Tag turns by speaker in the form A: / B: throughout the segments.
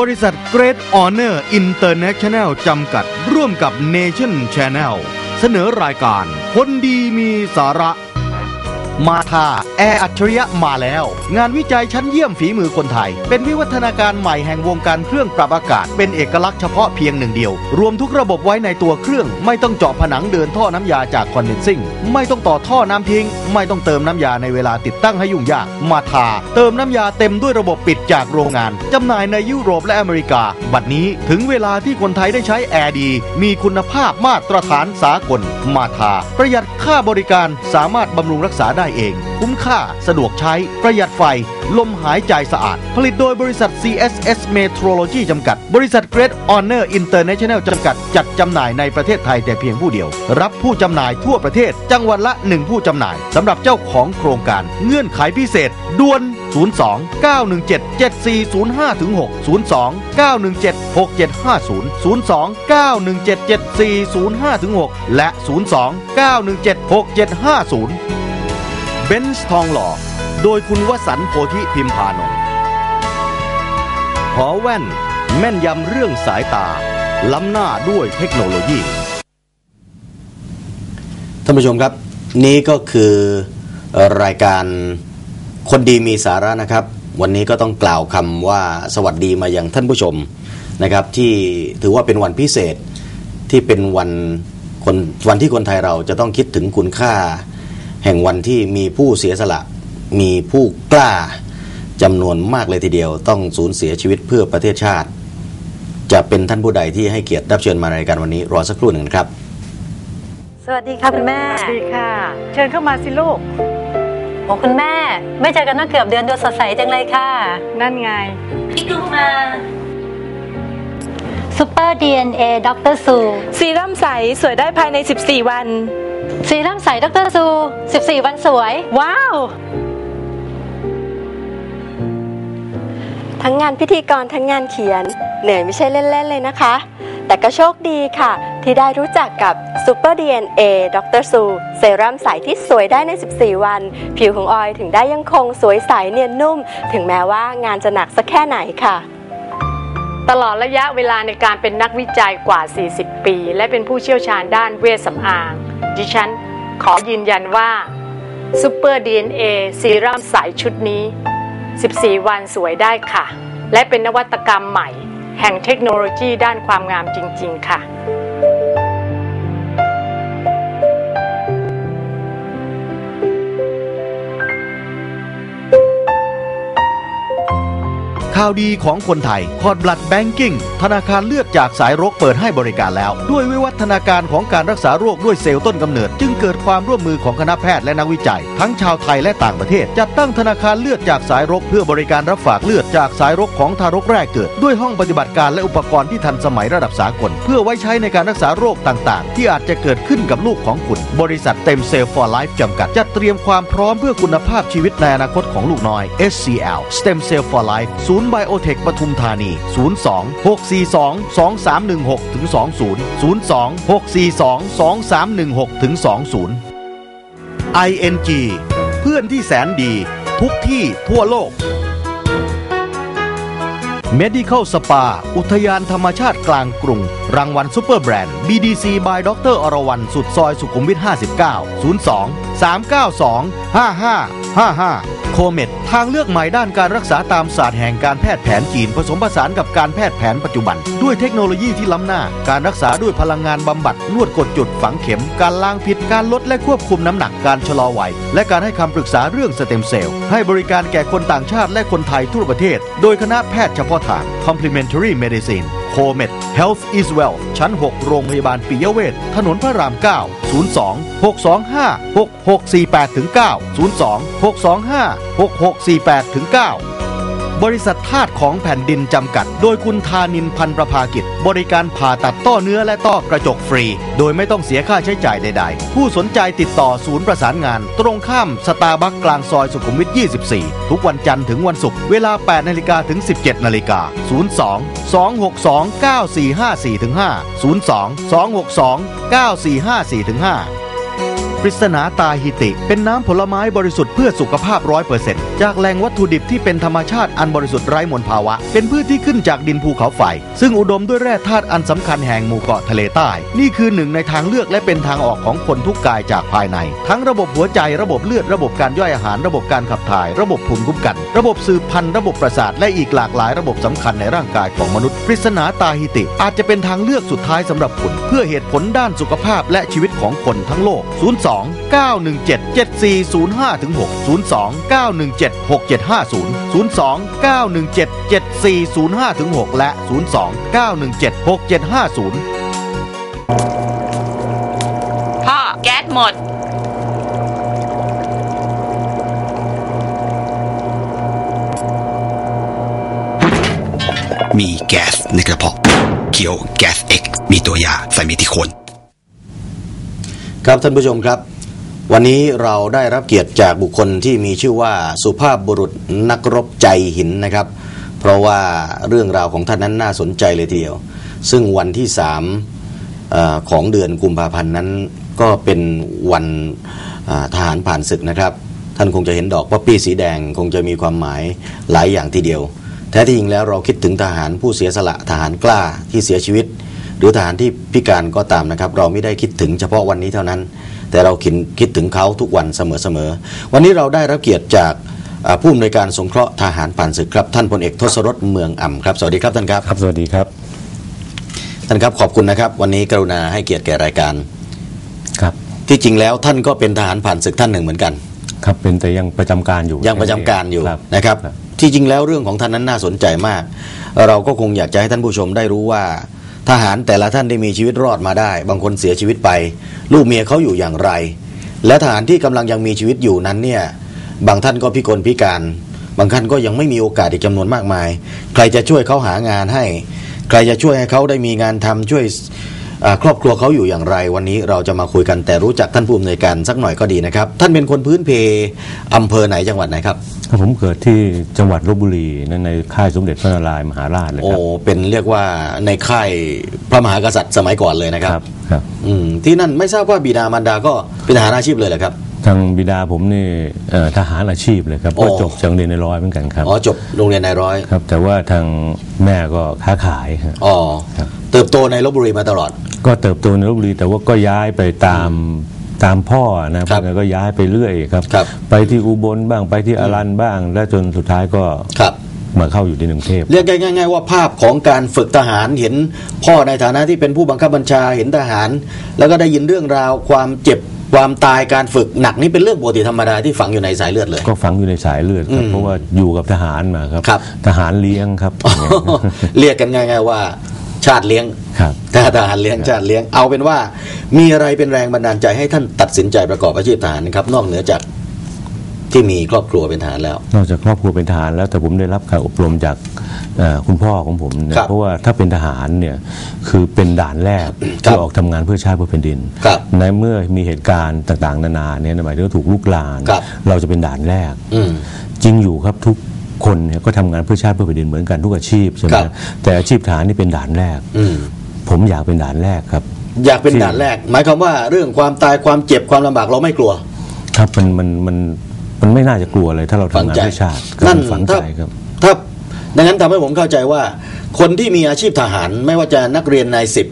A: บริษัท Great Honor International จำกัดร่วมกับ Nation Channel เสนอรายการคนดีมีสาระ มาทาแอร์อัจฉริยะมาแล้ว งานวิจัยชั้นเยี่ยมฝีมือคนไทย เป็นวิวัฒนาการใหม่แห่งวงการเครื่องปรับอากาศ เป็นเอกลักษณ์เฉพาะเพียงหนึ่งเดียว รวมทุกระบบไว้ในตัวเครื่อง ไม่ต้องเจาะผนังเดินท่อน้ำยาจากคอนเดนซิ่ง ไม่ต้องต่อท่อน้ำทิ้ง ไม่ต้องเติมน้ำยาในเวลาติดตั้งให้ยุ่งยาก มาทาเติมน้ำยาเต็มด้วยระบบปิดจากโรงงานจำหน่ายในยุโรปและอเมริกา บัดนี้ถึงเวลาที่คนไทยได้ใช้แอร์ดี มีคุณภาพมาตรฐานสากล มาทาประหยัดค่าบริการสามารถบำรุงรักษาได้เอง คุ้มค่า สะดวกใช้ ประหยัดไฟ ลมหายใจสะอาด ผลิตโดยบริษัท CSS Metrology จำกัด บริษัท Great Honor International จำกัด จัดจำหน่ายในประเทศไทยแต่เพียงผู้เดียว รับผู้จำหน่ายทั่วประเทศ จังหวัดละ 1 ผู้จำหน่ายสำหรับเจ้าของโครงการ เงื่อนไขพิเศษด่วน 02 917 7405ถึง6 02 917 6750 02 917 7405ถึง6และ 02 917 6750 เบนซ์ทองหล่อ โดยคุณวสันต์โพธิพิมพานนท์หอแว่น แม่นยำเรื่องสายตา ล้ำหน้าด้วยเทคโนโลยี
B: ท่านผู้ชมครับ นี่ก็คือรายการคนดีมีสาระนะครับ วันนี้ก็ต้องกล่าวคำว่าสวัสดีมาอย่างท่านผู้ชมนะครับที่ถือว่าเป็นวันพิเศษที่เป็นวันคนวันที่คนไทยเราจะต้องคิดถึงคุณค่า แห่งวันที่มีผู้เสียสละ มีผู้กล้าจำนวนมากเลยทีเดียว ต้องสูญเสียชีวิตเพื่อประเทศชาติ จะเป็นท่านผู้ใดที่ให้เกียรติรับเชิญมารายการวันนี้รอสักครู่หนึ่งนะครับ
C: สวัสดีค่ะคุณแม่
D: สวัสดีค่ะ เชิญเข้ามาสิลูก
C: โอ้คุณแม่ ไม่เจอกันตั้งเกือบเดือนดูสดใสจังเลยค่ะ
D: นั่นไง
C: พี่ดูมาซูเปอร์ดีเอ็นเอด็อกเตอร์ซู
E: ซีรั่มใสสวยได้ภายใน 14 วัน
C: ซีรั่มใสด็อกเตอร์ซู 14 วันสวย
E: ว้าว
F: ทั้งงานพิธีกรทั้งงานเขียน เหนื่อยไม่ใช่เล่น ๆ เลยนะคะ แต่ก็โชคดีค่ะ ที่ได้รู้จักกับ Super DNA ดรซู เซรั่มใสที่สวยได้ใน 14 วัน ผิวของออยถึงได้ยังคงสวยใสเนียนนุ่ม ถึงแม้ว่างานจะหนักสักแค่ไหนค่ะ
D: ตลอดระยะเวลาในการเป็นนักวิจัยกว่า 40 ปี และเป็นผู้เชี่ยวชาญด้านเวชสำอาง ดิฉันขอยืนยันว่า Super DNA ซีรั่มใสชุดนี้ 14 วันสวยได้ค่ะ และเป็นนวัตกรรมใหม่ แห่งเทคโนโลยีด้านความงามจริง ๆ ค่ะ
A: ข่าวดีของคนไทยคอดบลัดแบงกิ้งธนาคารเลือดจากสายรกเปิดให้บริการแล้ว ด้วยวิวัฒนาการของการรักษาโรคด้วยเซลล์ต้นกำเนิด จึงเกิดความร่วมมือของคณะแพทย์และนักวิจัย ทั้งชาวไทยและต่างประเทศ จัดตั้งธนาคารเลือดจากสายรกเพื่อบริการรับฝากเลือดจากสายรกของทารกแรกเกิด ด้วยห้องปฏิบัติการและอุปกรณ์ที่ทันสมัยระดับสากล เพื่อไว้ใช้ในการรักษาโรคต่าง ๆ ที่อาจจะเกิดขึ้นกับลูกของคุณ บริษัทเต็มเซลล์ for life จำกัดจัดเตรียมความพร้อมเพื่อคุณภาพชีวิตในอนาคตของลูกน้อย SCL Stem Cell for Life ศูนย์ไบโอเทคปทุมธานี 02 642 2316ถึง20 02 642 2316ถึง20 ING เพื่อนที่แสนดี ทุกที่ทั่วโลก Medical Spa อุทยานธรรมชาติกลางกรุง รางวัลซูเปอร์แบรนด์ BDC by ดรอรวรรณสุดซอยสุขุมวิท 59 02 392 5555 โคเมดทางเลือกใหม่ด้านการรักษาตามศาสตร์แห่งการแพทย์แผนจีน ผสมผสานกับการแพทย์แผนปัจจุบัน ด้วยเทคโนโลยีที่ล้ำหน้า การรักษาด้วยพลังงานบำบัดนวดกดจุดฝังเข็ม การล้างพิษการลดและควบคุมน้ำหนักการชะลอวัย และการให้คำปรึกษาเรื่องสเต็มเซลล์ให้บริการแก่คนต่างชาติและคนไทยทั่วประเทศ โดยคณะแพทย์เฉพาะทาง Complementary Medicine โคเมด Health is Wealth ชั้น 6 โรงพยาบาลปิยเวชถนนพระราม 9 02 625 6648 9 02 625 6648 9 บริษัทธาตุของแผ่นดินจำกัด โดยคุณธานินพันประภากิจ บริการผ่าตัดต้อเนื้อและต้อกระจกฟรี โดยไม่ต้องเสียค่าใช้จ่ายใดๆ ผู้สนใจติดต่อศูนย์ประสานงาน ตรงข้ามสตาร์บัคกลางซอยสุขุมวิท 24 ทุกวันจันทร์ถึงวันศุกร์เวลา 8นาฬิกาถึง 17นาฬิกา02 2629454-5 02 2629454-5 ปริศนาตาฮิติ เป็นน้ำผลไม้บริสุทธิ์เพื่อสุขภาพร้อยเปอร์เซ็นต์จากแหล่งวัตถุดิบที่เป็นธรรมชาติอันบริสุทธิ์ไร้มลภาวะ เป็นพืชที่ขึ้นจากดินภูเขาไฟ ซึ่งอุดมด้วยแร่ธาตุอันสำคัญแห่งหมู่เกาะทะเลใต้ นี่คือหนึ่งในทางเลือกและเป็นทางออกของคนทุกกายจากภายใน ทั้งระบบหัวใจระบบเลือดระบบการย่อยอาหารระบบการขับถ่าย ระบบภูมิคุ้มกัน ระบบสืบพันธุ์ระบบประสาทและอีกหลากหลายระบบสำคัญในร่างกายของมนุษย์ปริศนาตาฮิติ อาจจะเป็นทางเลือกสุดท้ายสำหรับคุณเพื่อเหตุผลด้านสุขภาพและชีวิตของคนทั้งโลก02 02-917-7405-6 02 917 6750 02-917-7405-6 และ 02 917 6750
E: พ่อ แก๊สหมด
G: มีแก๊สในกระเพาะเขียวแก๊สเอ็กมีตัวยาไซมิทิโคน
B: ครับท่านผู้ชมครับ วันนี้เราได้รับเกียรติจากบุคคลที่มีชื่อว่าสุภาพบุรุษนักรบใจหินนะครับ เพราะว่าเรื่องราวของท่านนั้นน่าสนใจเลยทีเดียว ซึ่งวันที่สามอของเดือนกุมภาพันธ์นั้น ก็เป็นวันทหารผ่านศึกนะครับ ท่านคงจะเห็นดอกป๊อปปี้สีแดงคงจะมีความหมายหลายอย่างทีเดียว แท้ที่จริงแล้วเราคิดถึงทหารผู้เสียสละทหารกล้าที่เสียชีวิต รือทหารที่พิการก็ตามนะครับ เราไม่ได้คิดถึงเฉพาะวันนี้เท่านั้น แต่เราคิดคิดถึงเขาทุกวันเสมอๆวันนี้เราได้รับเกียรติจากอ่าผู้อำนวยการสงเคราะห์ทหารผ่านศึกครับ ท่านพลเอกทศรสเมืองอ่ำครับสวัสดีครับท่านครับ
H: ครับ สวัสดีครับ
B: ท่านครับขอบคุณนะครับ วันนี้กรุณาให้เกียรติแก่รายการ
H: ครับ
B: ที่จริงแล้วท่านก็เป็นทหารผ่านศึกท่านหนึ่งเหมือนกัน
H: ครับเป็นแต่ยังประจำการอยู่
B: ยังประจำการอยู่
H: ครับ
B: นะครับ
H: ครับ
B: ที่จริงแล้วเรื่องของท่านนั้นน่าสนใจมาก เราก็คงอยากจะให้ท่านผู้ชมได้รู้ว่า ทหารแต่ละท่านได้มีชีวิตรอดมาได้ บางคนเสียชีวิตไป ลูกเมียเขาอยู่อย่างไร และทหารที่กำลังยังมีชีวิตอยู่นั้นเนี่ยบางท่านก็พิกลพิการ บางท่านก็ยังไม่มีโอกาสอีกจำนวนมากมาย ใครจะช่วยเขาหางานให้ ใครจะช่วยให้เขาได้มีงานทำช่วย ครอบครัวเขาอยู่อย่างไรวันนี้เราจะมาคุยกันแต่รู้จักท่านผู้อำนวยการสักหน่อยก็ดีนะครับ ท่านเป็นคนพื้นเพอำเภอไหนจังหวัดไหนครับ
H: ครับผมเกิดที่จังหวัดลบบุรีนั่นในค่ายสมเด็จพระนารายณ์มหาราชเลย
B: โอ้
H: ครับ
B: เป็นเรียกว่าในค่ายพระมหากษัตริย์สมัยก่อนเลยนะครับ
H: ครับครับ
B: อืมที่นั่นไม่ทราบว่าบิดามารดาก็เป็นทหารอาชีพเลยเหรอครับ
H: ทางบิดาผมนี่เอ่อทหารอาชีพเลยครับ
B: โอ้
H: ก็จบจากโรงเรียนในร้อยเหมือนกันครับ
B: อ๋อจบโรงเรียนนายร้อย
H: ครับ แต่ว่าทางแม่ก็ค้าขายครับ
B: อ๋อ
H: ครับ
B: เติบโตในลบบุรีมาตลอด
H: ก็เติบโตในลบบุรีแต่ว่าก็ย้ายไปตามตามพ่อนะครับแล้วก็ย้ายไปเรื่อยครับ
B: ครับ
H: ไปที่อุบลบ้างไปที่อารันบ้าง และจนสุดท้ายก็
B: ครับ
H: มาเข้าอยู่ที่กรุงเทพ
B: เรียกง่ายๆว่าภาพของการฝึกทหารเห็นพ่อในฐานะที่เป็นผู้บังคับบัญชาเห็นทหาร แล้วก็ได้ยินเรื่องราวความเจ็บ ความตายการฝึกหนักนี่เป็นเรื่องปกติธรรมดาที่ฝังอยู่ในสายเลือดเลย
H: ก็ฝังอยู่ในสายเลือดครับ
B: อืม
H: เพราะว่าอยู่กับทหารมาครับ
B: ครับ
H: ทหารเลี้ยงครับ
B: เรียกกันง่ายๆว่า ชาติเลี้ยง
H: ครับ
B: ทหารเลี้ยงชาติเลี้ยงเอาเป็นว่า มีอะไรเป็นแรงบันดาลใจให้ท่านตัดสินใจประกอบอาชีพทหารครับ นอกเหนือจาก ที่มีครอบครัวเป็นทหารแล้ว
H: นอกจากครอบครัวเป็นทหารแล้วแต่ผมได้รับการอบรมจากเอ่อคุณพ่อของผมเนี่
B: ครั
H: ย
B: บ
H: เพราะว่าถ้าเป็นทหารเนี่ยคือเป็นด่านแรก
B: ครับ
H: ที่ออกทำงานเพื่อชาติเพื่อแผ่นดิน
B: ครับ
H: ในเมื่อมีเหตุการณ์ต่างๆ นานาเนี่ยหมายถึงว่าถูกลุกลาน
B: ครับ
H: เราจะเป็นด่านแรก
B: อืม
H: จริงอยู่ครับทุกคนเนี่ยก็ทำงานเพื่อชาติเพื่อแผ่นดินเหมือนกันทุกอาชีพใช่ไหม
B: ครับ
H: แต่อาชีพทหารนี่เป็นด่านแรก
B: อืม
H: ผมอยากเป็นด่านแรกครับ
B: อยากเป็น
H: ที่
B: ด่านแรก หมายความว่าเรื่องความตายความเจ็บความลำบากเราไม่กลัว
H: ครับมันมันมัน มันไม่น่าจะกลัวเลยถ้าเรา
B: ฝัง
H: ทำงาน
B: ใจ
H: เพื่อชาติครับ
B: นั่น
H: มันฝัง
B: ถ้า
H: ใจครับ
B: ถ้าดังนั้นทำให้ผมเข้าใจว่า คนที่มีอาชีพทหารไม่ว่าจะนักเรียนนายสิบ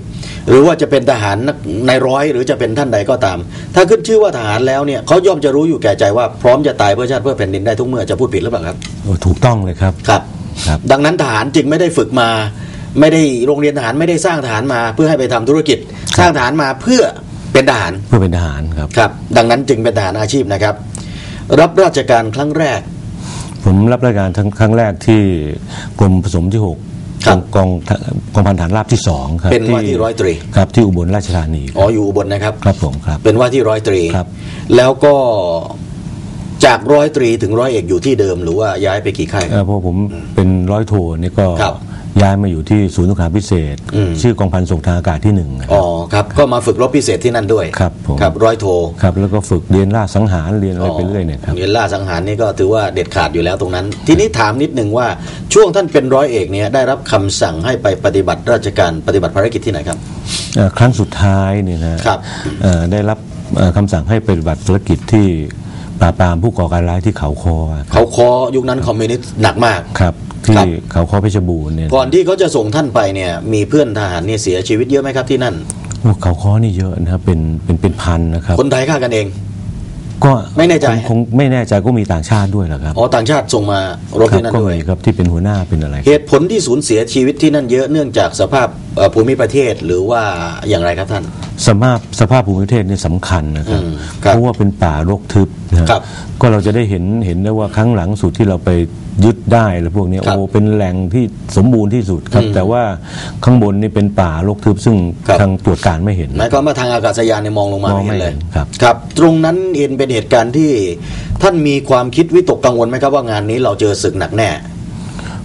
B: หรือว่าจะเป็นทหารนักนายร้อย หรือจะเป็นท่านใดก็ตาม ถ้าขึ้นชื่อว่าทหารแล้วเนี่ยเขาย่อมจะรู้อยู่แก่ใจว่าพร้อมจะตายเพื่อชาติเพื่อแผ่นดินได้ทุกเมื่อจะพูดผิดหรือเปล่าครับ
H: โอ้ถูกต้องเลยครับ
B: ครับ
H: ครับ
B: ดังนั้นทหารจึงไม่ได้ฝึกมา ไม่ได้โรงเรียนทหารไม่ได้สร้างทหารมา เพื่อให้ไปทำธุรกิจ สร้างทหารมาเพื่อเป็นทหาร
H: เพื่อเป็นทหารครับ
B: ครับ ดังนั้นจึงเป็นทหารอาชีพนะครับ รับราชการครั้งแรก
H: ผมรับราชการทั้งครั้งแรกที่กรมผสมที่หก
B: ครับ
H: กองกองกองพันฐานราบที่สองครับ
B: เป็นว่าที่ร้อยตรี
H: ครับที่อุบลราชธานี
B: อ๋ออยู่อุบลนะครับ
H: ครับผมครับ
B: เป็นว่าที่ร้อยตรี
H: ครับ
B: แล้วก็จากร้อยตรีถึงร้อยเอกอยู่ที่เดิมหรือว่าย้ายไปกี่ค่าย
H: เอ่อเพราะผมเป็นร้อยโทนี่ก็
B: ครับ
H: ย้ายมาอยู่ที่ศูนย์สงครามพิเศษ
B: อืม
H: ชื่อกองพันส่งทางอากาศที่หนึ่งนะค
B: อ๋
H: รั
B: อบครับก็มาฝึกรบพิเศษที่นั่นด้วย
H: ครับผม
B: ครับร้อยโท
H: ครับแล้วก็ฝึกเรียนล่าสังหารเรียนอะไรไปเรื่อยเนี่ยครับ
B: เรียนล่าสังหารนี่ก็ถือว่าเด็ดขาดอยู่แล้วตรงนั้น ทีนี้ถามนิดหนึ่งว่าช่วงท่านเป็นร้อยเอกเนี่ยได้รับคำสั่งให้ไปปฏิบัติราชการปฏิบัติภารกิจที่ไหนครับ
H: เอ่อครั้งสุดท้ายเนี่ยนะครับเอ่อได้รับเอ่อคำสั่งให้ปฏิบัติภารกิจที่ปราบปรามผู้ก่อการร้ายที่เขาคอครับ
B: เขาคอยุคนั้นคอมมิวนิสต์หนักมาก
H: ครับ ที่
B: ครับ
H: เขาคอเพชรบูรณ์เนี่ย
B: ก่อนที่เขาจะส่งท่านไปเนี่ย มีเพื่อนทหารเนี่ยเสียชีวิตเยอะไหมครับที่นั่น
H: โอ้เขาคอนี่เยอะนะครับเป็นเป็นเป็นพันนะครับ
B: คนไทยฆ่ากันเอง
H: ก็
B: ไม่แน่ใจ
H: คงคงไม่แน่ใจก็มีต่างชาติด้วยเหรอครับ
B: อ๋อต่างชาติส่งมารบ
H: ครับ
B: ที่นั่น
H: ก็
B: ด้วย
H: มีครับที่เป็นหัวหน้าเป็นอะไร
B: เหตุผลที่สูญเสียชีวิตที่นั่นเยอะเนื่องจากสภาพเอ่อภูมิประเทศหรือว่าอย่างไรครับท่าน
H: สภาพสภาพภูมิประเทศเนี่ยสำคัญนะครับ
B: อืมครับ
H: เพราะว่าเป็นป่ารกทึบนะฮะ
B: ครับ
H: ก็เราจะได้เห็นเห็นได้ว่าครั้งหลังสุดที่เราไปยึดได้แล้วพวกเนี้ย
B: ครับ
H: โอ้เป็นแหล่งที่สมบูรณ์ที่สุดครับ
B: อืม
H: แต่ว่าข้างบนนี่เป็นป่ารกทึบซึ่ง
B: ครับ
H: ทางตรวจการไม่เห็น
B: หมายความว่าทางอากาศยานเนี่ยมองลงมาม
H: อง
B: ไม่เห็น
H: ไม่
B: เลย
H: เห็นครับ
B: ครับ ตรงนั้นเห็นเป็นเหตุการณ์ที่ท่านมีความคิดวิตกกังวลไหมครับว่างานนี้เราเจอศึกหนักแน่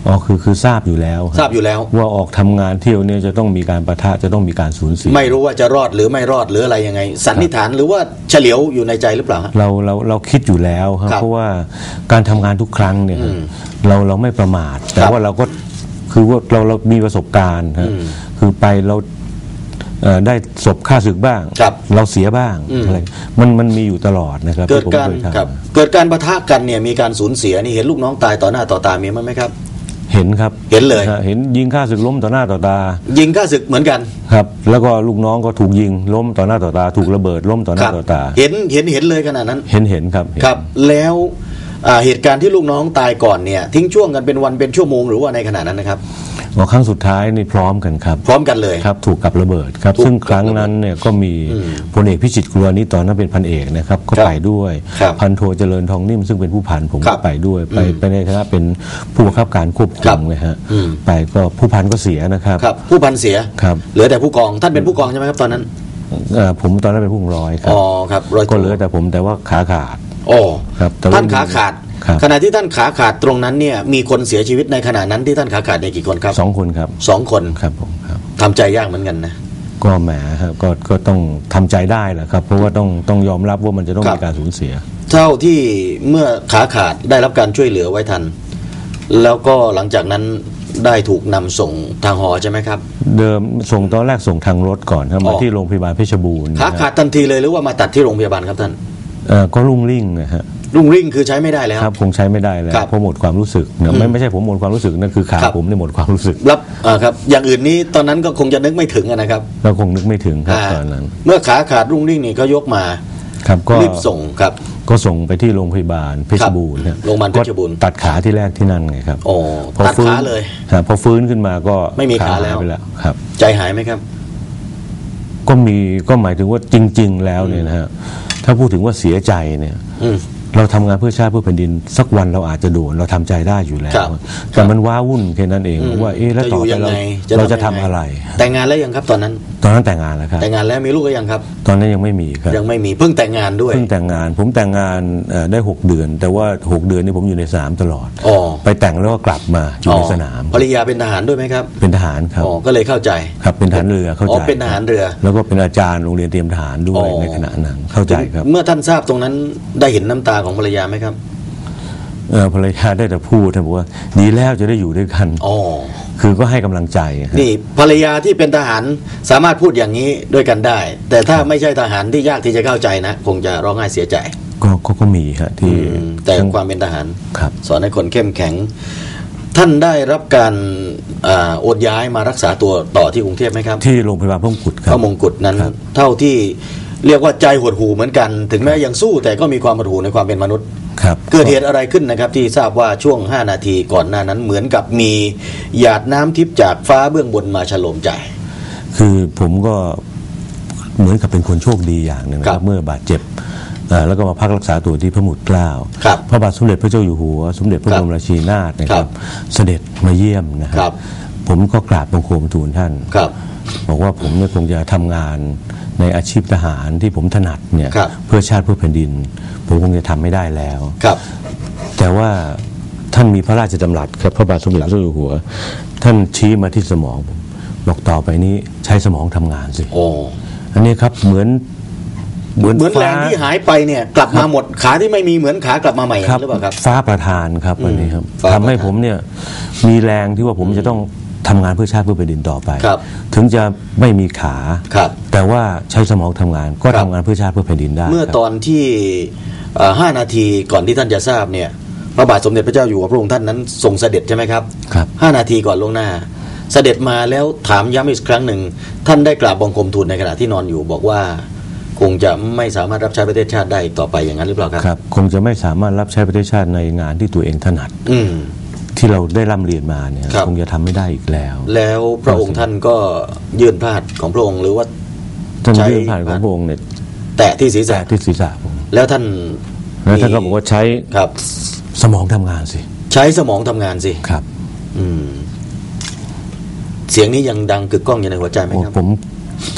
H: อ๋อคือคือทราบอยู่แล้วค
B: ทราบอยู่แล้ว
H: ว่าออกทำงานเที่ยวเนี่ยจะต้องมีการประทะจะต้องมีการสูญเสีย
B: ไม่รู้ว่าจะรอดหรือไม่รอดหรืออะไรยังไง สันนิษฐานหรือว่าเฉลียวอยู่ในใจหรือเปล่าฮะ
H: เราเราเราคิดอยู่แล้วครับ
B: ครับ
H: เพราะว่าการทำงานทุกครั้งเนี่ย
B: อืม
H: เราเราไม่ประมาท แต่
B: ครับ
H: ว่าเราก็คือว่าเราเรามีประสบการณ์ครับ
B: อืม
H: คือไปเรา เอ่อได้ศพค่าศึกบ้าง
B: ครับ
H: เราเสียบ้าง
B: อืม
H: อะไรมันมันมีอยู่ตลอดนะครับ
B: เกิด
H: ที่ผม
B: การ
H: เคยทำ
B: ครับเกิดการประทะกันเนี่ยมีการสูญเสียนี่เห็นลูกน้องตายต่อหน้าต่อตามีมั้ยไหมครับ
H: เห็นครับ
B: เห็นเลย
H: ฮะเห็นยิงค่าศึกล้มต่อหน้าต่อตา
B: ยิงฆ่าศึกเหมือนกัน
H: ครับ แล้วก็ลูกน้องก็ถูกยิงล้มต่อหน้าต่อตา ถูกระเบิดล้มต่อห
B: ค
H: น้า
B: รับ
H: ต่อตา
B: เห็นเห็นเห็นเลยขนาดนั้น
H: เห็นเห็นครับเห็น
B: ครับแล้วอ่าเหตุการณ์ที่ลูกน้องตายก่อนเนี่ยทิ้งช่วงกันเป็นวันเป็นชั่วโมงหรือว่าในขณะนั้นนะครับ
H: อ๋อครั้งสุดท้ายนี่พร้อมกันครับ
B: พร้อมกันเลย
H: ครับถูกกับระเบิดครับ
B: ถูก
H: ซึ่งครั้งนั้นเนี่ยก็มี
B: อืม
H: พลเอกพิจิตรกลัวนี้ตอนนั้นเป็นพันเอกนะครับก็
B: ครับ
H: ไปด้วย
B: ครับ
H: พันโทเจริญทองนิ่มซึ่งเป็นผู้พันผม
B: ครั
H: ก็
B: บ
H: ไปด้วย ไป
B: อืม
H: ไปในฐานะเป็นผู้บังคับการควบ
B: ครั
H: คุ
B: บ
H: มนะฮะ
B: อืม
H: ไปก็ผู้พันก็เสียนะครับ
B: ครับ ผู้พันเสีย
H: ครับ
B: เหลือแต่ผู้กอง ท่านเป็นผู้กองใช่ไหมครับตอนนั้น
H: เอ่อผมตอนนั้นเป็นผู้กองร้อยครั
B: อ๋
H: บ
B: อครับร้อยโท
H: ก็เหลือแต่ผมแต่ว่าขาขาด
B: โอ้
H: ครับแต่ว่า
B: ท่านขาขาด
H: ครับ
B: ขณะที่ท่านขาขาดตรงนั้นเนี่ยมีคนเสียชีวิตในขณะนั้นที่ท่านขาขาดเนี่ยกี่คนครับ
H: สองคนครับ
B: สองคน
H: ครับผมครับ
B: ทำใจยากเหมือนกันนะ
H: ก็แหมครับก็ก็ต้องทำใจได้แหละครับ เพราะว่าต้องต้องยอมรับว่ามันจะต้อง
B: ครับ
H: มีการสูญเสีย
B: เท่าที่เมื่อขาขาดได้รับการช่วยเหลือไว้ทัน แล้วก็หลังจากนั้นได้ถูกนำส่งทางหอใช่ไหมครับ
H: เดิมส่งตอนแรกส่งทางรถก่อนครับมา
B: อ๋อ
H: ที่โรงพยาบาลเพชรบูรณ์
B: ขา
H: นะฮะ
B: ขาดทันทีเลยหรือว่ามาตัดที่โรงพยาบาลครับท่าน
H: เอ่อก็รุ่งริ่งนะฮะ
B: รุ่งริ่งคือใช้ไม่ได้แล้ว
H: ครับคงใช้ไม่ได้แล้ว
B: ครับ
H: เพราะหมดความรู้สึกนะไม่ไม่ใช่ผมหมดความรู้สึกนั่นคือขา
B: ครับ
H: ผมเนี่ยหมดความรู้สึก
B: รับอ่าครับ อย่างอื่นนี้ตอนนั้นก็คงจะนึกไม่ถึงอะนะครับ
H: เราคงนึกไม่ถึงครับ
B: อ่า
H: ตอนนั้น
B: เมื่อขาขาดรุ่งริ่งนี่ก็ยกมา
H: ครับก็
B: รีบส่งครับ
H: ก็ส่งไปที่โรงพยาบาลเพชรบูรณ์นะ
B: โรงพยาบาลเพชรบูรณ์
H: ก็ตัดขาที่แรกที่นั่นไงครับ
B: โอ้
H: พอ
B: ตัด
H: ฟื้น
B: ขาเลย
H: ครับพอฟื้นขึ้นมาก็
B: ไม่มีขาแล้ว
H: หยไปแล้วครับ
B: ใจหายไหมครับ
H: ก็มีก็หมายถึงว่าจริง ๆ แล้วเนี่ยนะฮะถ้าพูดถึงว่าเสียใจเนี่ย
B: อืม
H: เราทำงานเพื่อชาติเพื่อแผ่นดิน สักวันเราอาจจะโดนเราทำใจได้อยู่แล้ว
B: ครับ
H: แต่มันว้าวุ่นแค่นั้นเอง
B: อืม
H: ว่าเอ๊ะแล้ว
B: จะ
H: ต่อ
B: อยู่
H: ไปเรา
B: ยังไง
H: เราจะ
B: ทำ
H: ทำ
B: ยังไง
H: อะไร
B: แต่งงานแล้วยังครับตอนนั้น
H: ตอนนั้นแต่งงานแล้วครับ
B: แต่งงานแล้วมีลูกก็ยังครับ
H: ตอนนั้นยังไม่มีครับ
B: ยังไม่มีเพิ่งแต่งงานด้วย
H: เพิ่งแต่งงาน ผมแต่งงานเอ่อได้หกเดือน แต่ว่าหกเดือนนี่ผมอยู่ในสนามตลอด
B: อ๋อ
H: ไปแต่งแล้วก็กลับมาอยู่ในสนาม
B: ภรรยาเป็นทหารด้วยไหมครับ
H: เป็นทหารครับ
B: อ๋อก็เลยเข้าใจ
H: ครับเป็นทหารเรือเข้า
B: อ๋
H: ใจ
B: อเป็นทหารเรือ
H: แล้วก็เป็นอาจารย์โรงเรียนเตรียมทหารด้วย
B: อ๋อ
H: ในขณะนั้นเข้าใจครับ
B: เมื่อท่านทราบตรงนั้นได้เห็นน้ำตาของภรรยาไหมครับ
H: เอ่อภรรยาได้แต่พูดนะบอกว่าดีแล้วจะได้อยู่ด้วยกัน
B: อ๋อ
H: คือก็ให้กำลังใจฮะ
B: นี่ภรรยาที่เป็นทหารสามารถพูดอย่างนี้ด้วยกันได้ แต่ถ้าไม่ใช่ทหารที่ยากที่จะเข้าใจนะ คงจะร้องไห้เสียใจ
H: ก็ก็ก็มีฮะที่
B: อืมแต่ความเป็นทหาร
H: ครับ
B: สอนให้คนเข้มแข็ง ท่านได้รับการอาโอนย้ายมารักษาตัวต่อที่กรุงเทพไหมครับ
H: ที่โรงพยาบาลพระมงกุฎค
B: พ
H: รับ
B: ระมงกุฎนั้น
H: ครับ
B: เท่าที่ เรียกว่าใจหดหูเหมือนกัน ถึงแม้ยังสู้แต่ก็มีความหดหูในความเป็นมนุษย์
H: ครับ
B: เกิดเหตุอะไรขึ้นนะครับที่ทราบว่าช่วง 5 นาทีก่อนหน้านั้นเหมือนกับมีหยาดน้ำทิพย์จากฟ้าเบื้องบนมาฉลมใจ
H: คือผมก็เหมือนกับเป็นคนโชคดีอย่างหนึ่งนะค
B: ครั
H: รับบเมื่อบาดเจ็บเอ่อแล้วก็มาพักรักษาตัวที่พระมุตเกล้า
B: ครับ
H: พระบาทสมเด็จพระเจ้าอยู่หัว สมเด็จพระ
B: ครับ
H: บรมราชินีนาถนะค
B: ครั
H: รับบเสด็จมาเยี่ยมนะค
B: ครั
H: รับ ผมก็กราบบังคมทูลท่าน
B: ครับ
H: บอกว่าผมเนี่ยคงจะทำงาน ในอาชีพทหารที่ผมถนัดเนี่ย
B: ครับ
H: เพื่อชาติเพื่อแผ่นดิน ผมคงจะทำไม่ได้แล้ว
B: ครับ
H: แต่ว่าท่านมีพระราชดำรัสครับพระบาทสมเด็จพระเจ้าอยู่หัว ท่านชี้มาที่สมองผมบอกต่อไปนี้ใช้สมองทำงานสิ
B: โอ้
H: อันนี้ครับเหมือน
B: เหมือน
H: ฟ้า
B: แรงที่หายไปเนี่ย กลับมาหมดขาที่ไม่มีเหมือนขากลับมาใหม่
H: ครับ
B: หรือเปล่าครับ
H: ฟ้าประทานครับอันนี้ครับ
B: ฟ้าประทาน
H: ทำให้ผมเนี่ยมีแรงที่ว่าผมจะต้อง ทำงานเพื่อชาติเพื่อแผ่นดินต่อไป
B: ครับ
H: ถึงจะไม่มีขา
B: ครับ
H: แต่ว่าใช้สมองทำงานก็
B: ครั
H: ทำ
B: บ
H: งานเพื่อชาติเพื่อแผ่นดินได้
B: เมื่อ
H: ครับ
B: ตอนที่เอ่อห้านาทีก่อนที่ท่านจะทราบเนี่ยพระบาทสมเด็จพระเจ้าอยู่หัวพระองค์ท่านนั้นทรงเสด็จใช่ไหมครับ
H: ครับ
B: ห้านาทีก่อนล่วงหน้า เสด็จมาแล้วถามย้ำอีกครั้งหนึ่ง ท่านได้กราบบังคมทูลในขณะที่นอนอยู่บอกว่าคงจะไม่สามารถรับใช้ประเทศชาติได้อีกต่อไปอย่างนั้นหรือเปล่าครับ
H: ครับ คงจะไม่สามารถรับใช้ประเทศชาติในงานที่ตัวเองถนัด
B: อืม
H: ที่เราได้ร่ำเรียนมาเนี่ย
B: ครับ
H: คงจะทำไม่ได้อีกแล้ว
B: แล้วพระองค์ท่านก็ยื่นพระหัตถ์ของพระองค์หรือว่า
H: ท่าน
B: ใช้
H: ยื่นผ่านของพระองค์เนี่ย
B: แตะที่ศีรษะ
H: แตะที่ศีรษะผม
B: แล้วท่าน
H: แล้วท่านก็บอกว่าใช้
B: ครับ
H: สมองทำงานสิ
B: ใช้สมองทำงานสิ
H: ครับ
B: อืม เสียงนี้ยังดังกึกก้องอยู่ในหัวใจไหม
H: โอ้
B: ครับ
H: ผม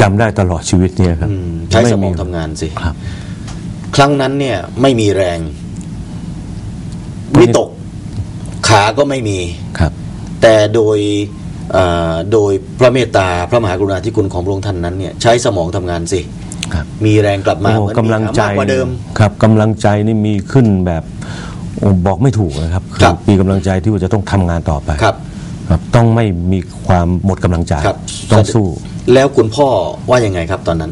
H: จำได้ตลอดชีวิตเนี่ยครับ
B: อืมใช้สมอง
H: ไทำ
B: งานสิ
H: ครับ
B: ครั้งนั้นเนี่ย ไม่มีแรง
H: ไม่
B: วิตก ขาก็ไม่มี
H: ครับ
B: แต่โดยเอ่อโดยพระเมตตาพระมหากรุณาธิคุณของพระองค์ท่านนั้นเนี่ยใช้สมองทำงานสิ
H: ครับ
B: มีแรงกลับมา
H: โอ้
B: เหมือน
H: กำลังใจ
B: มากกว่าเดิม
H: ครับกำลังใจนี่มีขึ้นแบบโอ้บอกไม่ถูกนะครับ
B: ครับ
H: มีกำลังใจที่ว่าจะต้องทำงานต่อไป
B: ครับ
H: ครับต้องไม่มีความหมดกำลังใจ
B: ครับ
H: ต้องสู้
B: แล้วคุณพ่อว่ายังไงครับตอนนั้น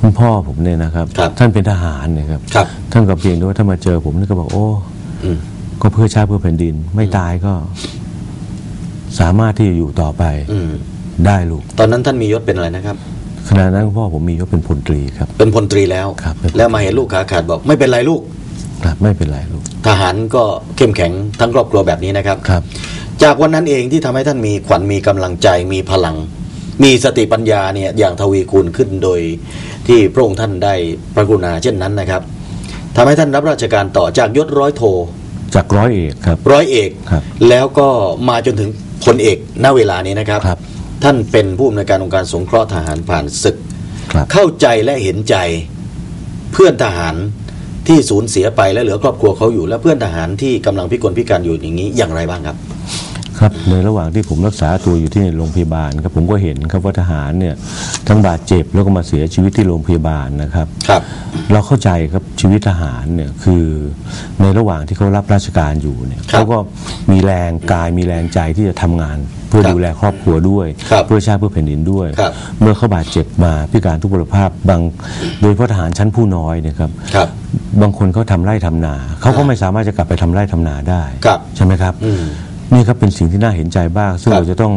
H: คุณพ่อผมเนี่ยนะครับ
B: ครับ
H: ท่านเป็นทหารเนี่ยครับ
B: ครับ
H: ท่านก็เพียงแต่ว่าถ้ามาเจอผมนี่ก็บอกโอ้
B: อืม
H: ก็เพื่อชาติเพื่อแผ่นดิน ไม่ตายก็ สามารถที่จะอยู่ต่อไป
B: อืม
H: ได้ลูก
B: ตอนนั้นท่านมียศเป็นอะไรนะครับ
H: ขณะนั้นคุณพ่อผมมียศเป็นพลตรีครับ
B: เป็นพลตรีแล้ว
H: ครับเป็นพลตรี
B: แล้วมาเห็นลูกขาขาดบอกไม่เป็นไรลูก
H: ครับไม่เป็นไรลูก
B: ทหารก็เข้มแข็งทั้งครอบครัวแบบนี้นะครับ
H: ครับ
B: จากวันนั้นเองที่ทำให้ท่านมีขวัญมีกำลังใจมีพลัง มีสติปัญญาเนี่ยอย่างทวีคูณขึ้นโดยที่พระองค์ท่านได้พระกรุณาเช่นนั้นนะครับทำให้ท่านรับราชการต่อจากยศร้อยโท
H: จากร้อยเอกครับ
B: ร้อยเอก
H: ครับ
B: แล้วก็มาจนถึงพลเอกณเวลานี้นะครับ
H: ครับ
B: ท่านเป็นผู้อำนวยการองค์การสงเคราะห์ทหารผ่านศึก
H: ครับ
B: เข้าใจและเห็นใจเพื่อนทหารที่สูญเสียไปและเหลือครอบครัวเขาอยู่และเพื่อนทหารที่กำลังพิกลพิการอยู่อย่างนี้อย่างไรบ้างครับ
H: ครับในระหว่างที่ผมรักษาตัวอยู่ที่โรงพยาบาลครับผมก็เห็นครับว่าทหารเนี่ยทั้งบาดเจ็บแล้วก็มาเสียชีวิตที่โรงพยาบาลนะครับ
B: ครับ
H: เราเข้าใจครับชีวิตทหารเนี่ยคือในระหว่างที่เขารับราชการอยู่เนี่ย
B: ครับ
H: เขาก็มีแรงกายมีแรงใจที่จะทำงาน เพื่อ
B: ครับ
H: ดูแลครอบครัวด้วย
B: ครับ
H: เพื่อชาติเพื่อแผ่นดินด้วย
B: ครับ
H: เมื่อเขาบาดเจ็บมาพิการทุพพลภาพบางโดยเฉพาะทหารชั้นผู้น้อยเนี่ยครับ
B: ครับ
H: บางคนเขาทำไร่ทำนาเขาก็ไม่สามารถจะกลับไปทำไร่ทำนาได้
B: ครับ
H: ใช่ไหมครับ
B: อืม
H: นี่ครับเป็นสิ่งที่น่าเห็นใจบ้าง ซึ่ง
B: ครับ
H: เราจะต้อง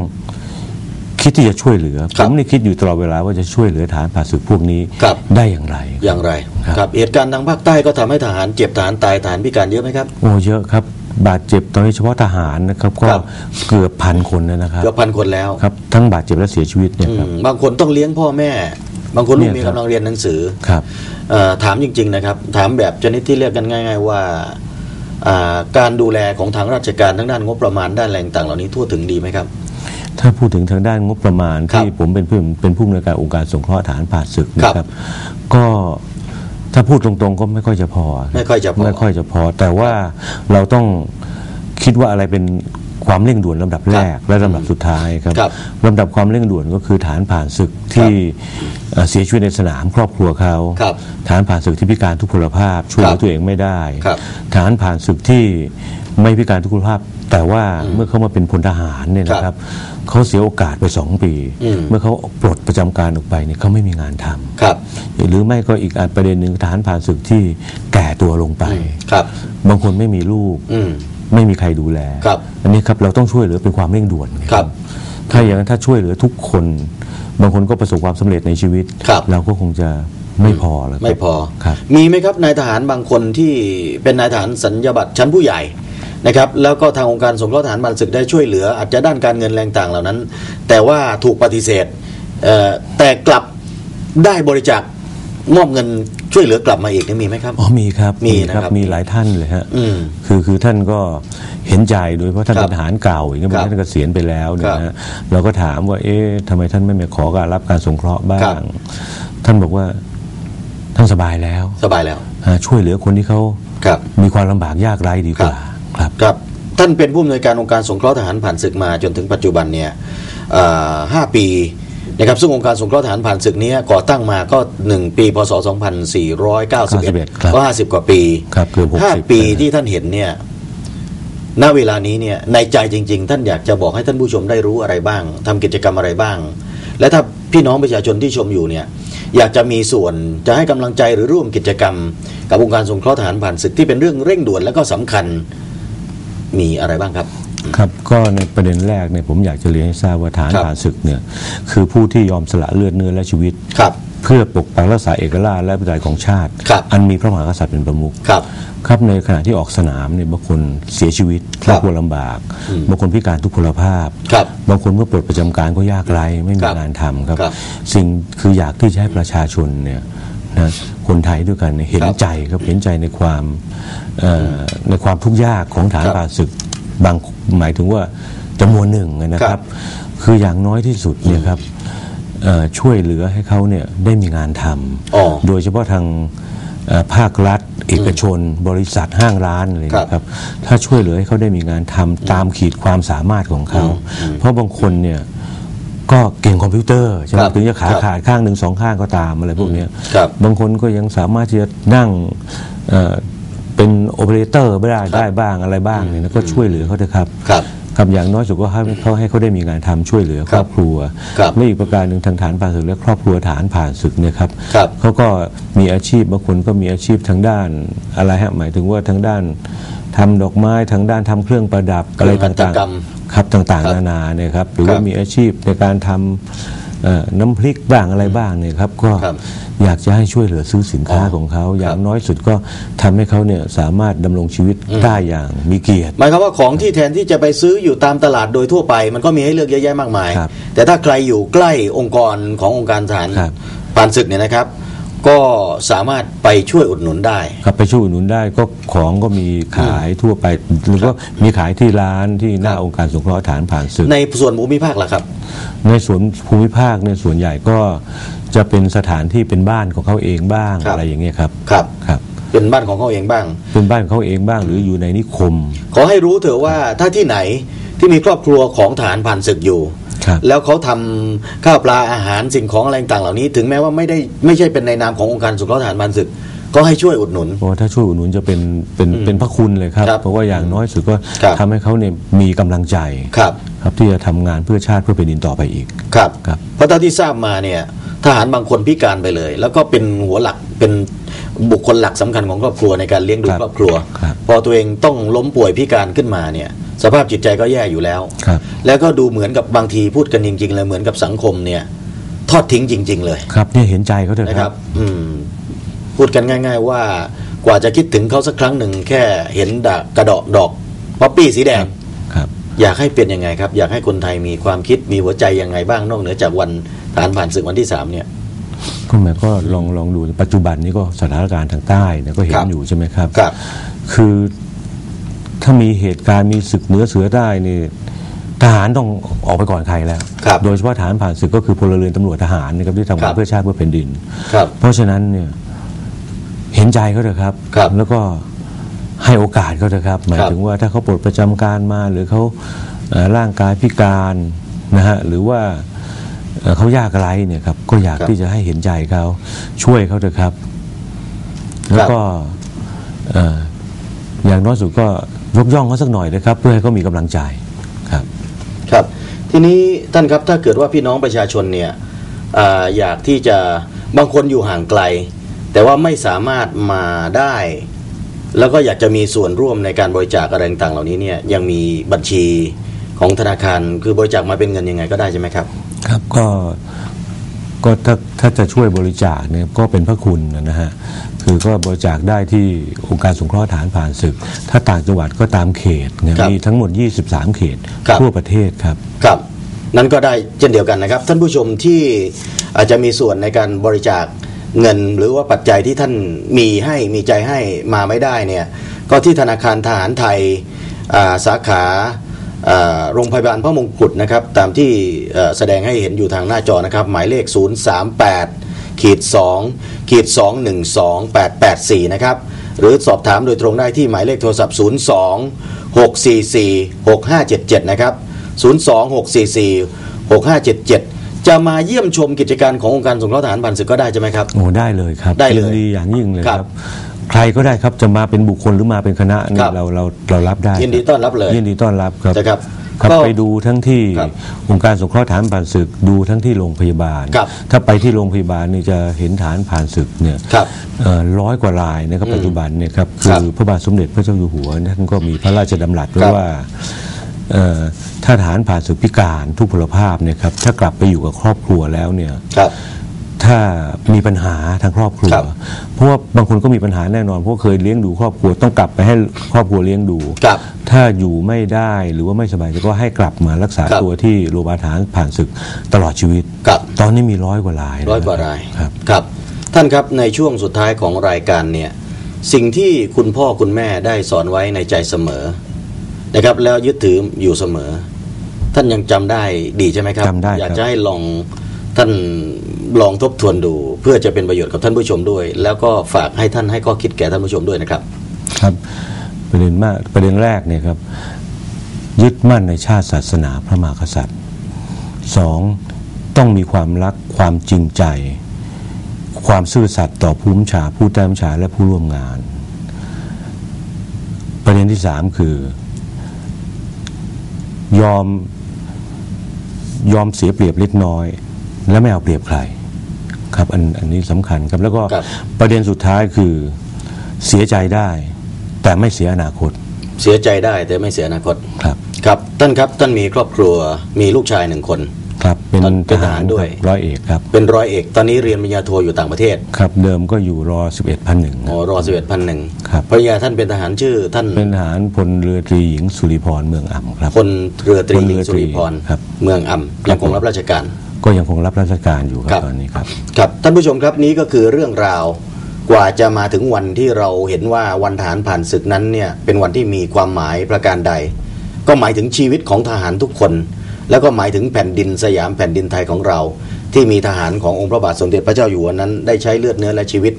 H: คิดที่จะช่วยเหลือ
B: ค
H: ผ
B: รับ
H: มนี่คิดอยู่ตลอดเวลาว่าจะช่วยเหลือฐานผ่าศึกพวกนี้
B: ครับ
H: ได้อย่างไร
B: อย่างไร
H: ครับ
B: ครับเหตุการณ์ทางภาคใต้ก็ทำให้ทหารเจ็บทหารตายทหารพิการเยอะไหมครับ
H: โอ้เยอะครับบาดเจ็บตอนนี้เฉพาะทหารนะครับก็
B: ครับ
H: เกือบพันคนนะครับ
B: เกือบพันคนแล้ว
H: ครับทั้งบาดเจ็บและเสียชีวิตเนี่ย
B: อื
H: ครับ
B: มบางคนต้องเลี้ยงพ่อแม่ บางคนลูก
H: เนี่ย
B: มี
H: ครับ
B: กำลังเรียนหนังสือ
H: ครับ
B: เอ่อถามจริง ๆ นะครับ ถามแบบชนิดที่เรียกกันง่าย ๆ ว่าอ่า การดูแลของทางราชการทั้งด้านงบประมาณด้านแรงต่างเหล่านี้ทั่วถึงดีไหมครับ
H: ถ้าพูดถึงทางด้านงบประมาณ
B: ครับ
H: ที่ผมเป็นผู้เป็นผู้อำนวยการองค์การสงเคราะห์ฐานผ่าศึกนะ
B: ค
H: ค
B: รั
H: รับบก็ถ้าพูดตรงๆก็ไม่ค่อยจะพอรับ
B: ไม่ค่อยจะพอ
H: ไม่ค่อยจะพอ แต่ว่าเราต้องคิดว่าอะไรเป็น ความเร่งด่วนลำดับแรกและลำดับสุดท้ายครับ
B: ครับ
H: ลำดับความเร่งด่วนก็คือฐานผ่านศึกที่เอ่อเสียชีวิตในสนามครอบครัวเขา
B: ครับ
H: ฐานผ่านศึกที่พิการทุกพลภาพช่วยเหลื
B: ครั
H: อบตัวเองไม่ได้
B: ครับ
H: ฐานผ่านศึกที่ไม่พิการทุกพลภาพ แต่ว่าเมื่อเขามาเป็นพลทหารเนี่ยนะครับเขาเสียโอกาสไปสองปี
B: อืม
H: เมื่อเขาปลดประจำการออกไปเนี่ยเขาไม่มีงานทำ
B: ครับ
H: หรือไม่ก็อีกอันประเด็นหนึ่งฐานผ่านศึกที่แก่ตัวลงไป
B: ครับ
H: บางคนไม่มีลูก
B: อืม
H: ไม่มีใครดูแล
B: ครับ
H: อันนี้ครับเราต้องช่วยเหลือเป็นความเร่งด่วนไง
B: ครับ
H: ถ้าอย่างนั้นถ้าช่วยเหลือทุกคน บางคนก็ประสบความสำเร็จในชีวิต
B: ครับ
H: เราก็คงจะไม่พอแล้วครับ
B: ไม่พอ
H: ครับ
B: มีไหมครับนายทหารบางคนที่เป็นนายทหารสัญญาบัตรชั้นผู้ใหญ่นะครับ แล้วก็ทางองค์การสงเคราะห์ทหารบันศึกได้ช่วยเหลือ อาจจะด้านการเงินแรงต่างเหล่านั้น แต่ว่าถูกปฏิเสธเอ่อแต่กลับได้บริจาค มอบเงินช่วยเหลือกลับมาอีกนี่มีไหมครับ
H: อ๋อมีครับ
B: มีนะครับ
H: มีหลายท่านเลยฮะ
B: อืม
H: คือคือท่านก็เห็นใจโดยเพราะท่าน
B: ครับ
H: เป็นทหารเก่าอย่างเงี้ย
B: ครับ
H: ท่านเกษียณไปแล้วเนี่ย
B: ครั
H: นะ
B: บ
H: เราก็ถามว่า เอ๊ะทำไมท่านไม่มาขอการรับการสงเคราะห์บ้า
B: ครับ
H: งท่านบอกว่าท่านสบายแล้ว
B: สบายแล้ว
H: ฮะช่วยเหลือคนที่เขา
B: ครับ
H: มีความลำบากยากไร้ดีกว่าครับ
B: ครับ ท่านเป็นผู้อำนวยการองค์การสงเคราะห์ทหารผ่านศึกมาจนถึงปัจจุบันเนี่ยเอ่อห้าปี นะครับซึ่งองค์การสงเคราะห์ทหารผ่านศึกเนี้ก่อตั้งมาก็ 1 ปีพศ 2491
H: ครับ
B: ก็ 50 กว่าปี
H: ครับเกือบ60
B: 5ปีที่ท่านเห็นเนี่ยณเวลานี้เนี่ยในใจจริง ๆ ท่านอยากจะบอกให้ท่านผู้ชมได้รู้อะไรบ้างทำกิจกรรมอะไรบ้าง และถ้าพี่น้องประชาชนที่ชมอยู่เนี่ยอยากจะมีส่วนจะให้กำลังใจหรือร่วมกิจกรรม กับองค์การสงเคราะห์ทหารผ่านศึกที่เป็นเรื่องเร่งด่วนและก็สำคัญมีอะไรบ้างครับ
H: ครับก็ในประเด็นแรกเนี่ยผมอยากจะเรียนให้ทราบว่าฐาน
B: ครับ
H: ผ่านศึกเนี่ยคือผู้ที่ยอมสละเลือดเนื้อและชีวิต
B: ครับ
H: เพื่อปกปักรักษาเอกราชและประชาของชาติ
B: ครับ
H: อันมีพระมหากษัตริย์เป็นประมุข
B: ครับ
H: ครับในขณะที่ออกสนามเนี่ยบางคนเสียชีวิต
B: ครับ
H: ครอบครัวลำบากบางคนพิการทุกพลภาพ
B: ครับ
H: บางคนเมื่อปลดประจำการก็ยากไร้ไม่มี
B: ครับ
H: งานทำครับ
B: ครับ
H: สิ่งคืออยากที่จะให้ประชาชนเนี่ยนะคนไทยด้วยกันเนี่ยเห็น
B: ครับ
H: ใจครับเห็นใจในความเอ่อในความทุกข์ยากของฐาน
B: ครับ
H: ผ่านศึก บางหมายถึงว่าจำนวนหนึ่งนะค
B: ครั
H: รับ
B: บ
H: คืออย่างน้อยที่สุดเนี่ยครับเอ่อช่วยเหลือให้เขาเนี่ยได้มีงานท
B: อ๋อำ
H: โดยเฉพาะทางเอ่อภาครัฐ เอกชน บริษัทห้างร้านอะไรอย่างเงี้ยครับ ถ้าช่วยเหลือให้เขาได้มีงานทำตามขีดความสามารถของเขา เพราะบางคนเนี่ยก็เก่งคอมพิวเตอร์ใช่ไหม
B: ครับ
H: ถึงจะขา
B: ครับ
H: ขาดข้างหนึ่งสองข้างก็ตามอะไรพวกเนี้ย
B: ครับ
H: บางคนก็ยังสามารถที่จะนั่ง เอ่อเป็นโอเปอเรเตอร์ไม่ได้ได้บ้างอะไรบ้างเนี่ยนะก็ช่วยเหลือเขาเถอะครับ
B: ครับ
H: ครับอย่างน้อยสุดก็ให้เขาให้เขาได้มีงานทำช่วยเหลือครอบครัว
B: ครับ
H: และอีกประการหนึ่งทางฐานผ่านศึกและครอบครัวฐานผ่านศึกเนี่ยครับ
B: ครับ
H: เขาก็มีอาชีพบางคนก็มีอาชีพทางด้านอะไรฮะหมายถึงว่าทางด้านทำดอกไม้ทางด้านทำเครื่องประดับอะไร
B: เครื่องหัตถ
H: ต่าง
B: กรรม
H: ๆครับต่าง
B: ครับ
H: ๆนานาเนี่ยครับหรือว่า
B: ครับ
H: มีอาชีพในการทำเอ่อน้ำพริกบ้างอะไรบ้างเนี่ยครับก็
B: ครับ
H: อยากจะให้ช่วยเหลือซื้อสินค้า
B: อ๋อ
H: ของเขาอ
B: ค
H: ย่า
B: รั
H: ง
B: บ
H: น้อยสุดก็ทำให้เขาเนี่ยสามารถดำรงชีวิตได้อย่างมีเกียรติ
B: หมายความว่าของที่แทนที่จะไปซื้ออยู่ตามตลาดโดยทั่วไป มันก็มีให้เลือกเยอะแยะมากมาย
H: ครับ
B: แต่ถ้าใครอยู่ใกล้องค์กรขององค์การทหาร
H: ครับ
B: ผ่านศึกเนี่ยนะครับก็สามารถไปช่วยอุดหนุนได้
H: ครับไปช่วยอุดหนุนได้ก็ของก็มีขายทั่วไปหรือว่ามีขายที่ร้านที่หน้า
B: ครับ
H: องค์การสงเคราะห์ฐานผ่านศึก
B: ในส่วนภูมิภาคล่ะครับ
H: ในส่วนภูมิภาคเนี่ยส่วนใหญ่ก็ จะเป็นสถานที่เป็นบ้านของเขาเองบ้าง
B: ครับ
H: อะไรอย่างเงี้ยครับ
B: ครับ
H: ครับ
B: เป็นบ้านของเขาเองบ้าง
H: เป็นบ้านของเขาเองบ้างหรืออยู่ในนิคม
B: ขอให้รู้เถอะว่าถ้าที่ไหนที่มีครอบครัวของทหารผ่านศึกอยู่
H: ครับ
B: แล้วเขาทำข้าวปลาอาหารสิ่งของอะไรต่างๆเหล่านี้ ถึงแม้ว่าไม่ได้ไม่ใช่เป็นในนามขององค์การสงเคราะห์ทหารผ่านศึก ก็ให้ช่วยอุดหนุน
H: เพราะว่าถ้าช่วยอุดหนุนจะเป็นเป็นเป็นพระคุณเลยครับ
B: ครับ
H: เพราะว่าอย่างน้อยสุดก็
B: ครับ
H: ทำให้เขาเนี่ยมีกำลังใจ
B: ครับ
H: ครับที่จะทำงานเพื่อชาติเพื่อแผ่นดินต่อไปอีก
B: ครับ
H: ครับ
B: เพราะเท่าที่ทราบมาเนี่ย ทหารบางคนพิการไปเลย แล้วก็เป็นหัวหลักเป็นบุคคลหลักสำคัญของครอบครัวในการเลี้ยงดู
H: ครับ
B: ครอบครัว
H: ครับ
B: พอตัวเองต้องล้มป่วยพิการขึ้นมาเนี่ย สภาพจิตใจก็แย่อยู่แล้ว
H: ครับ
B: แล้วก็ดูเหมือนกับบางทีพูดกันจริงๆเลยเหมือนกับสังคมเนี่ยทอดทิ้งจริง ๆ เลย
H: ครับเนี่ยเห็นใจเขาเถอะ
B: นะ
H: ค
B: ค
H: รั
B: รับบอืมพูดกันง่าย ๆ ว่ากว่าจะคิดถึงเขาสักครั้งหนึ่งแค่เห็นดากระดอกดอกป๊อปปี้สีแดง
H: ครับ
B: อยากให้เป็นยังไงครับ อยากให้คนไทยมีความคิดมีหัวใจยังไงบ้างนอกเหนือจากวันฐานผ่านศึกวันที่สามเนี่ย
H: ก็หมายก็ลองลองดูปัจจุบันนี้ก็สถานการณ์ทางใต้เนี่ยก็เห็
B: คนรับ
H: อยู่ใช่ไหมครับ
B: ครับ
H: คือถ้ามีเหตุการณ์มีศึกเหนือเสือได้นี่ทหารต้องออกไปก่อนใครแล้ว
B: ครับ
H: โดยเฉพาะทหารผ่านศึกก็คือพลเรือนตำรวจทหารนะครับที่ทำ
B: ครั
H: งาน
B: บ
H: เพื่อชาติเพื่อแผ่นดิน
B: ครับ
H: เพราะฉะนั้นเนี่ยเห็นใจเขาเถอะครับ
B: ครับ
H: แล้วก็ ให้โอกาสเขาเถอะครับ หมาย
B: ครับ
H: ถึงว่าถ้าเขาปลดประจำการมาหรือเขาเอ่อร่างกายพิการนะฮะหรือว่าเอ่อเขายากไร้เนี่ยครับก็อยาก
B: ครับ
H: ที่จะให้เห็นใจเขาช่วยเขาเถอะครับ แล้วก็เอ่ออย่างน้อยสุดก็ยกย่องเขาสักหน่อยนะครับ เพื่อให้เขามีกำลังใจครับ
B: ครับ ทีนี้ท่านครับถ้าเกิดว่าพี่น้องประชาชนเนี่ยอาอยากที่จะบางคนอยู่ห่างไกล แต่ว่าไม่สามารถมาได้ แล้วก็อยากจะมีส่วนร่วมในการบริจาคอะไรต่างๆเหล่านี้เนี่ยยังมีบัญชีของธนาคารคือบริจาคมาเป็นเงินยังไงก็ได้ใช่ไหมครับ
H: ครับก็ก็ถ้าถ้าจะช่วยบริจาคเนี่ยก็เป็นพระคุณนะฮะคือก็บริจาคได้ที่องค์การสงเคราะห์ฐานผ่านศึก ถ้าต่างจังหวัดก็ตามเขตเนี่ย
B: ครับ
H: มีทั้งหมด 23 เขต
B: ครับ
H: ทั่วประเทศครับ
B: ครับ นั่นก็ได้เช่นเดียวกันนะครับ ท่านผู้ชมที่อาจจะมีส่วนในการบริจาค เงินหรือว่าปัจจัยที่ท่านมีให้มีใจให้มาไม่ได้เนี่ยก็ที่ธนาคารทหารไทยสาขาโรงพยาบาลพระมงกุฎนะครับตามที่แสดงให้เห็นอยู่ทางหน้าจอนะครับ หมายเลข 038ขีด2ขีด212 884 นะครับ หรือสอบถามโดยตรงได้ที่หมายเลขโทรศัพท์ 02 644 6577 นะครับ 02644 6577 จะมาเยี่ยมชมกิจการขององค์การสงเคราะห์ทหารผ่านศึกก็ได้ใช่ไหมครับ
H: โอ้ได้เลยครับ
B: ได้เลย
H: นดีอย่างยิ่งเลย
B: ค
H: ค
B: รั
H: รับ บ ใครก็ได้ครับจะมาเป็นบุคคลหรือมาเป็นคณะ
B: ค
H: นี่
B: รับ
H: เราเราเรารับได้
B: ยินดีต้อนรับเลย
H: ยินดีต้อนรับครับ
B: นะครับ
H: ครับ
B: ก็
H: ไปดูทั้งที่
B: ครับ
H: องค์การสงเคราะห์ฐานผ่านศึกดูทั้งที่โรงพยาบาล
B: ครับ
H: ถ้าไปที่โรงพยาบาลนี่จะเห็นฐานผ่านศึกเนี่ย
B: ครับ
H: เอ่อร้อยกว่ารายนะครับปัจจุบันเนี่ยครับ
B: ครั
H: คื
B: บ
H: อพระบาทสมเด็จพระเจ้าอยู่หัวท่านก็มีพระราชดำรัสไว้
B: ครับ
H: ว่าเอ่อ ถ้าฐานผ่านศึกพิการทุกพลภาพเนี่ยครับถ้ากลับไปอยู่กับครอบครัวแล้วเนี่ย
B: ครับ
H: ถ้ามีปัญหาทางครอบครัว
B: ครับ
H: เพราะว่าบางคนก็มีปัญหาแน่นอนเพราะว่าเคยเลี้ยงดูครอบครัวต้องกลับไปให้ครอบครัวเลี้ยงดู
B: ครับ
H: ถ้าอยู่ไม่ได้หรือว่าไม่สบายก็ให้กลับมารักษา
B: ครับ
H: ตัวที่โรงพยาบาลฐานผ่านศึกตลอดชีวิต
B: ครับ
H: ตอนนี้มีร้อยกว่ารายนะ
B: ร้อยกว่าราย
H: ครับ
B: ครับ ท่านครับในช่วงสุดท้ายของรายการเนี่ยสิ่งที่คุณพ่อคุณแม่ได้สอนไว้ในใจเสมอ นะครับ แล้วยึดถืออยู่เสมอ ท่านยังจำได้ดีใช่ไหมครับ
H: จำได้ครับ
B: อยากจะให้ลองท่านลองทบทวนดู เพื่อจะเป็นประโยชน์กับท่านผู้ชมด้วย แล้วก็ฝากให้ท่านให้ข้อคิดแก่ท่านผู้ชมด้วยนะครับ
H: ครับประเด็นมากประเด็นแรกเนี่ยครับ ยึดมั่นในชาติศาสนาพระมหากษัตริย์สองต้องมีความรักความจริงใจ ความซื่อสัตย์ต่อผู้บัญชาผู้ใต้บัญชาและผู้ร่วมงาน ประเด็นที่สามคือ ยอมยอมเสียเปรียบเล็กน้อย และไม่เอาเปรียบใครครับอันอันนี้สำคัญครับแล้วก็
B: ครับ
H: ประเด็นสุดท้ายคือเสียใจได้ แต่ไม่เสียอนาคต
B: เสียใจได้แต่ไม่เสียอนาคต
H: ครับ
B: ครับท่านครับท่านมีครอบครัวมีลูกชายหนึ่งคน
H: ครับเป็น
B: เป็น
H: ท
B: ทหา
H: หารร
B: ด้วย
H: ครับร้อยเอกครับ
B: เป็นร้อยเอก ตอนนี้เรียนปริญญาโทอยู่ต่างประเทศ
H: ครับเดิมก็อยู่รอ 11พันหนึ่ง
B: อ๋อรอสิบเอ็ดพันหนึ่ง
H: ครับ
B: ภรรยาท่านเป็นทหารชื่อท่าน
H: เป็นทหารพลเรือตรีหญิงสุริพรเมืองอ่ำครับ
B: พลเรือตรี
H: พล
B: ห
H: เรื
B: ญิง
H: อ
B: สุริพร
H: ครับ
B: เมืองอ่ำยังคงรับราชการ
H: ก็ยังคงรับราชการอยู่ค
B: ครั
H: รับบตอนนี้ครับ
B: ครับท่านผู้ชมครับนี้ก็คือเรื่องราวกว่าจะมาถึงวันที่เราเห็นว่าวันทหารผ่านศึกนั้นเนี่ยเป็นวันที่มีความหมายประการใด ก็หมายถึงชีวิตของทหารทุกคน แล้วก็หมายถึงแผ่นดินสยามแผ่นดินไทยของเรา ที่มีทหารขององค์พระบาทสมเด็จพระเจ้าอยู่หัวนั้น ได้ใช้เลือดเนื้อและชีวิต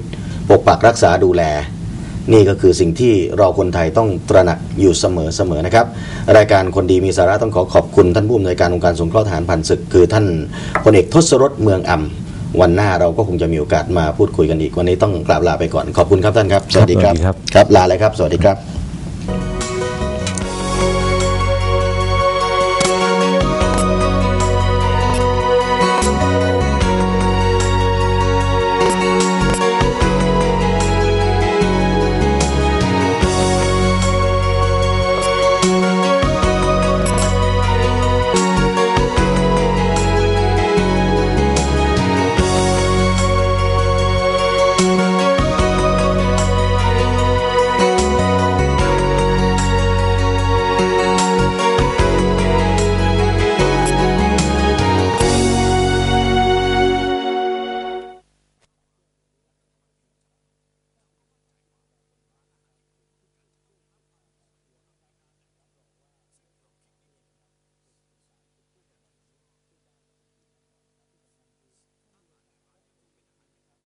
B: ปกปักรักษาดูแล นี่ก็คือสิ่งที่เราคนไทยต้องตระหนักอยู่เสมอเสมอนะครับ รายการคนดีมีสาระต้องขอขอบคุณท่านผู้อำนวยการองค์การสงเคราะห์ทหารผ่านศึกคือท่านพลเอกทศรสเมืองอ่ำวันหน้าเราก็คงจะมีโอกาสมาพูดคุยกันอีก วันนี้ต้องกราบลาไปก่อน ขอบคุณครับท่านครับ สวัสดีครับ
H: สวัสดีครับ
B: ครับ ลาเลยครับ สวัสดีครับ